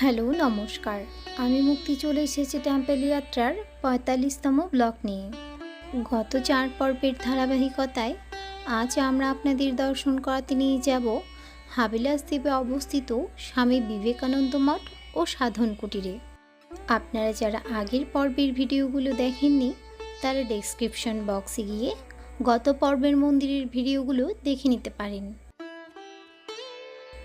Hello, নমস্কার। আমি মুক্তি চলে এসেছি টেম্পেল যাত্রার পঁয়তাল্লিশতম ব্লক নিয়ে। গত চার পর্বের ধারাবাহিকতায় আজ আমরা আপনাদের দর্শন করাতে নিয়ে যাব হাবিলাস দ্বীপে অবস্থিত স্বামী বিবেকানন্দ মঠ ও সাধন কুটিরে। আপনারা যারা আগের পর্বের ভিডিওগুলো দেখেননি, তারা ডেসক্রিপশন বক্সে গিয়ে গত পর্বের মন্দিরের ভিডিওগুলো দেখে নিতে পারেন।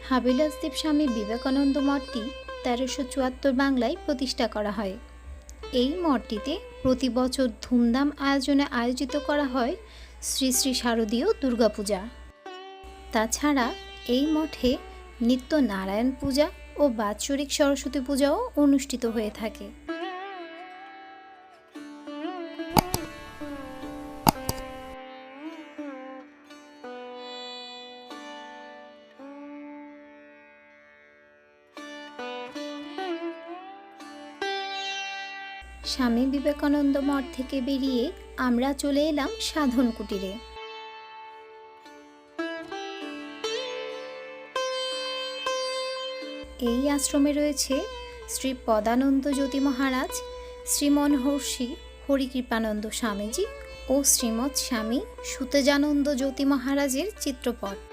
হাবিলাসদেব স্বামী বিবেকানন্দ মঠটি তেরোশো চুয়াত্তর বাংলায় প্রতিষ্ঠা করা হয়। এই মঠটিতে প্রতি বছর ধুমধাম আয়োজনে আয়োজিত করা হয় শ্রী শ্রী শারদীয় দুর্গাপূজা। তাছাড়া এই মঠে নিত্য নারায়ণ পূজা ও বাৎসরিক সরস্বতী পূজাও অনুষ্ঠিত হয়ে থাকে। স্বামী বিবেকানন্দ মঠ থেকে বেরিয়ে আমরা চলে এলাম সাধন কুটিরে। এই আশ্রমে রয়েছে শ্রী পদানন্দ জ্যোতি মহারাজ শ্রীমনহর্ষি হরিকৃপানন্দ স্বামীজি ও শ্রীমৎ স্বামী সুতেজানন্দ জ্যোতি মহারাজের চিত্রপট।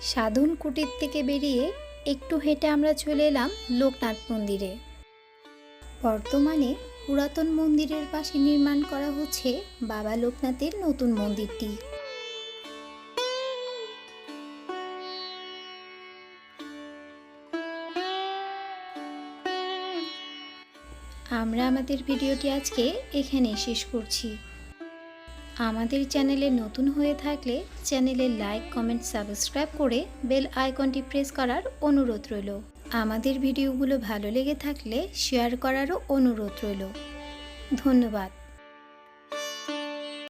সাধন কুটির থেকে বেরিয়ে একটু হেঁটে আমরা চলে এলাম লোকনাথ মন্দিরে। বর্তমানে পুরাতন মন্দিরের পাশে নির্মাণ করা হচ্ছে বাবা লোকনাথের নতুন মন্দিরটি। আমরা আমাদের ভিডিওটি আজকে এখানে শেষ করছি। আমাদের চ্যানেলে নতুন হয়ে থাকলে চ্যানেলে লাইক, কমেন্ট, সাবস্ক্রাইব করে বেল আইকনটি প্রেস করার অনুরোধ রইল। আমাদের ভিডিওগুলো ভালো লেগে থাকলে শেয়ার করারও অনুরোধ রইল। ধন্যবাদ।